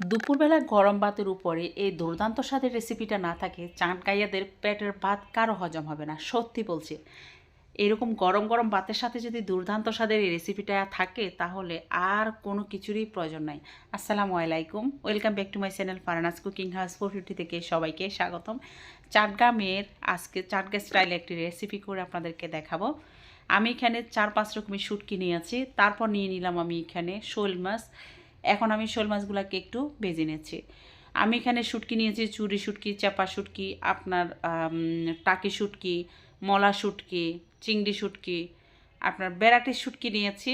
দুপুরবেলা গরম ভাতের উপরে এই দুর্দান্ত স্বাদের রেসিপিটা না থাকে চানকাইয়াদের পেটের ভাত কারও হজম হবে না, সত্যি বলছি। এরকম গরম গরম ভাতের সাথে যদি দুর্দান্ত স্বাদের এই রেসিপিটা থাকে, তাহলে আর কোনো কিছুরই প্রয়োজন নাই। আসসালামু আলাইকুম। Welcome back to my channel Farana's cooking house four fifty থেকে সবাইকে স্বাগতম। চাটগামের আজকে, চাটগা স্টাইলে একটি রেসিপি করে আপনাদেরকে দেখাবো। আমি এখানে চার পাঁচ রকমের শুটকি নিয়েছি তারপর নিয়ে নিলাম আমি এখানে শোল মাছ। এখন আমি শোল মাছগুলোকে একটু ভেজে নিচ্ছি আমি এখানে শুটকি নিয়েছি, চুরি শুটকি, চাপা শুটকি, আপনার টাকি শুটকি, মলা শুটকি, চিংড়ি শুটকি, আপনার বেড়াটি শুটকি নিয়েছি।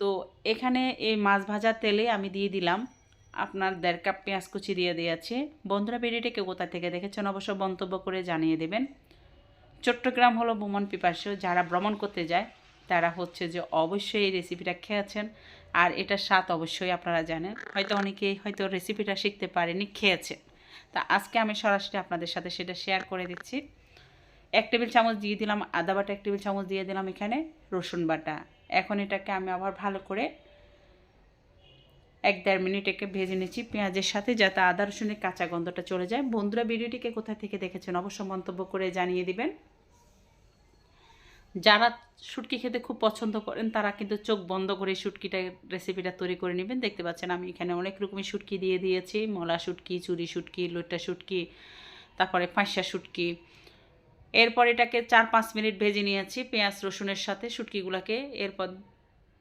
তো এখানে এই মাছ ভাজার তেলে আমি দিয়ে দিলাম আপনার দেড় কাপ পেঁয়াজ কুচি দিয়ে দিয়েছি। বন্ধুরা ভিডিওটিকে কোথা থেকে দেখেছেন অবশ্য মন্তব্য করে জানিয়ে দেবেন। চট্টগ্রাম হলো ভ্রমণ পিপাসু, যারা ভ্রমণ করতে যায়, তারা হচ্ছে যে অবশ্যই এই রেসিপিটা খেয়েছেন। আর এটার স্বাদ অবশ্যই আপনারা জানেন। হয়তো অনেকেই হয়তো রেসিপিটা শিখতে পারেনি খেয়েছে তা আজকে আমি সরাসরি আপনাদের সাথে সেটা শেয়ার করে দিচ্ছি। এক টেবিল চামচ দিয়ে দিলাম আদা বাটা, এক টেবিল চামচ দিয়ে দিলাম এখানে রসুন বাটা। এখন এটাকে আমি আবার ভালো করে এক দেড় মিনিট একে ভেজে নিচ্ছি পেঁয়াজের সাথে, যাতে আদা রসুনের কাঁচা গন্ধটা চলে যায়। বন্ধুরা, ভিডিওটিকে কোথা থেকে দেখেছেন অবশ্য মন্তব্য করে জানিয়ে দিবেন। যারা শুটকি খেতে খুব পছন্দ করেন, তারা কিন্তু চোখ বন্ধ করে শুটকিটা রেসিপিটা তৈরি করে নেবেন। দেখতে পাচ্ছেন আমি এখানে অনেক রকমের শুটকি দিয়ে দিয়েছি। মলা শুটকি, চুরি শুটকি লোটা শুটকি, তারপরে পাঁচশা শুটকি। এরপর এটাকে চার পাঁচ মিনিট ভেজে নিয়েছি পেঁয়াজ, রসুনের সাথে শুটকিগুলোকে। এরপর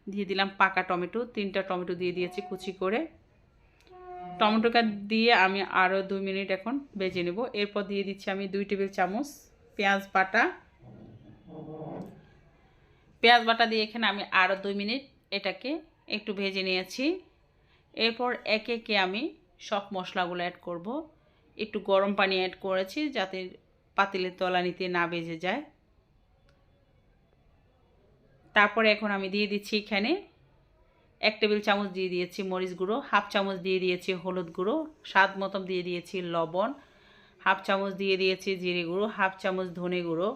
দিয়ে দিলাম পাকা টমেটো, তিনটা টমেটো দিয়ে দিয়েছি কুচি করে। টমেটোটা দিয়ে আমি আরও দুই মিনিট এখন ভেজে নেব। এরপর দিয়ে দিচ্ছি আমি দুই টেবিল চামচ পেঁয়াজ বাটা। পেঁয়াজ বাটা দিয়ে এখানে আমি আরও দুই মিনিট এটাকে একটু ভেজে নিয়েছি। এরপর একে একে আমি সব মশলাগুলো অ্যাড করব। একটু গরম পানি অ্যাড করেছি যাতে পাতিলের তলানিতে না বেজে যায়। তারপরে এখন আমি দিয়ে দিচ্ছি এখানে এক টেবিল চামচ দিয়ে দিয়েছি মরিচ গুঁড়ো, হাফ চামচ দিয়ে দিয়েছি হলুদ গুঁড়ো, স্বাদ মতন দিয়ে দিয়েছি লবণ, হাফ চামচ দিয়ে দিয়েছি জিরে গুঁড়ো, হাফ চামচ ধনে গুঁড়ো।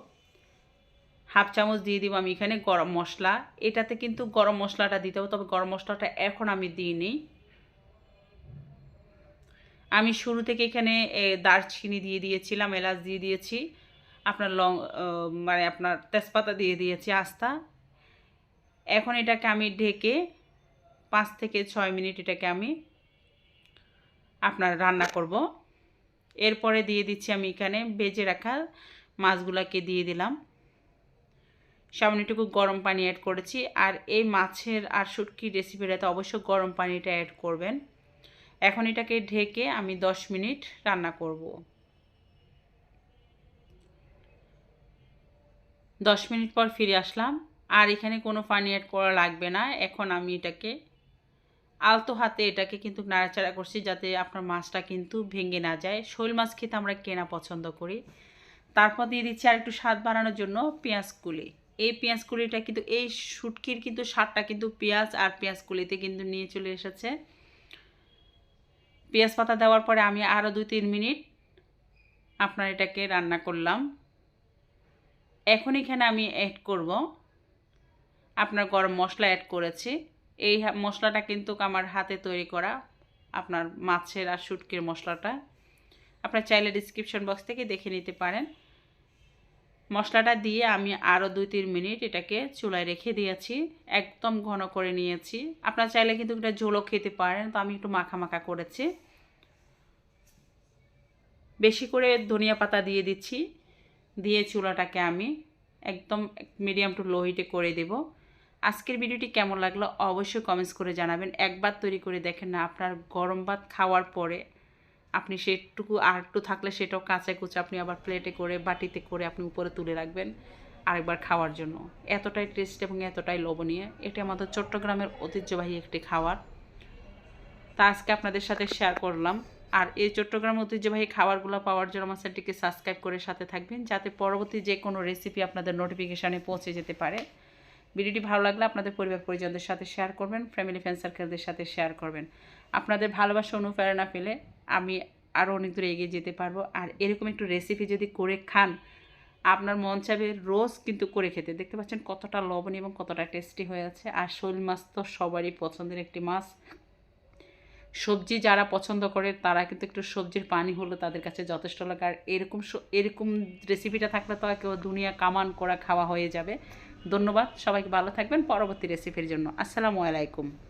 হাফ চামচ দিয়ে দিব আমি এখানে গরম মশলা। এটাতে কিন্তু গরম মশলাটা দিতে হবে, তবে গরম মশলাটা এখন আমি দিইনি। আমি শুরু থেকে এখানে দারচিনি দিয়ে দিয়েছিলাম, এলাচ দিয়ে দিয়েছি, আপনার লং মানে আপনার তেজপাতা দিয়ে দিয়েছি, আস্তা। এখন এটাকে আমি ঢেকে পাঁচ থেকে ছয় মিনিট এটাকে আমি আপনার রান্না করব। এরপরে দিয়ে দিচ্ছি আমি এখানে বেজে রাখা মাছগুলাকে দিয়ে দিলাম। সামান্যটুকু গরম পানি অ্যাড করেছি। আর এই মাছের আর শুটকির রেসিপিটাতে অবশ্যই গরম পানিটা অ্যাড করবেন। এখন এটাকে ঢেকে আমি দশ মিনিট রান্না করব। দশ মিনিট পর ফিরে আসলাম। আর এখানে কোনো পানি অ্যাড করা লাগবে না। এখন আমি এটাকে আলতো হাতে এটাকে কিন্তু নাড়াচাড়া করছি যাতে আপনার মাছটা কিন্তু ভেঙে না যায়। শোল মাছ খেতে আমরা কেনা পছন্দ করি। তারপর দিয়ে দিচ্ছি আর একটু স্বাদ বাড়ানোর জন্য পেঁয়াজ কুলি। এই পেঁয়াজ কুলিটা কিন্তু, এই শুটকির কিন্তু স্বাদটা কিন্তু পেঁয়াজ আর পেঁয়াজ কুলিতে কিন্তু নিয়ে চলে এসেছে। পেঁয়াজ পাতা দেওয়ার পরে আমি আরও দুই তিন মিনিট আপনার এটাকে রান্না করলাম। এখন এখানে আমি অ্যাড করব আপনার গরম মশলা অ্যাড করেছি। এই মশলাটা কিন্তু আমার হাতে তৈরি করা আপনার মাছের আর শুটকির মশলাটা। আপনার চাইলে ডিসক্রিপশন বক্স থেকে দেখে নিতে পারেন। মশলাটা দিয়ে আমি আরও দুই তিন মিনিট এটাকে চুলায় রেখে দিয়েছি। একদম ঘন করে নিয়েছি। আপনার চাইলে কিন্তু এটা ঝোলও খেতে পারেন, তো আমি একটু মাখা মাখা করেছি। বেশি করে ধনিয়া পাতা দিয়ে দিচ্ছি। দিয়ে চুলাটাকে আমি একদম মিডিয়াম টু লো হিটে করে দেব। আজকের ভিডিওটি কেমন লাগল অবশ্যই কমেন্টস করে জানাবেন। একবার তৈরি করে দেখেন না, আপনার গরম ভাত খাওয়ার পরে আপনি সেটুকু আর একটু থাকলে সেটাও কাঁচা কুচা আপনি আবার প্লেটে করে, বাটিতে করে আপনি উপরে তুলে রাখবেন আরেকবার খাওয়ার জন্য। এতটাই টেস্ট এবং এতটাই লোভনীয়। এটি আমাদের চট্টগ্রামের ঐতিহ্যবাহী একটি খাবার তা আজকে আপনাদের সাথে শেয়ার করলাম। আর এই চট্টগ্রাম ঐতিহ্যবাহী খাবারগুলো পাওয়ার জন্য আমার চ্যানেলটিকে সাবস্ক্রাইব করে সাথে থাকবেন, যাতে পরবর্তী যে কোনো রেসিপি আপনাদের নোটিফিকেশানে পৌঁছে যেতে পারে। ভিডিওটি ভালো লাগলে আপনাদের পরিবার পরিজনদের সাথে শেয়ার করবেন ফ্যামিলি ফ্রেন্ড সার্কেলদের সাথে শেয়ার করবেন। আপনাদের ভালোবাসা অনুপ্রেরণা পেলে আমি আরও অনেক দূরে এগিয়ে যেতে পারব। আর এরকম একটু রেসিপি যদি করে খান, আপনার মন চাবে রোজ কিন্তু করে খেতে। দেখতে পাচ্ছেন কতটা লবণ এবং কতটা টেস্টি হয়ে আছে। আর শোল মাছ তো সবারই পছন্দের একটি মাছ। সবজি যারা পছন্দ করে, তারা কিন্তু একটু সবজির পানি হলো তাদের কাছে যথেষ্ট লাগে। আর এরকম এরকম রেসিপিটা থাকলে তো কেউ দুনিয়া কামান করা খাওয়া হয়ে যাবে। ধন্যবাদ। সবাইকে ভালো থাকবেন পরবর্তী রেসিপির জন্য। আসসালামু আলাইকুম।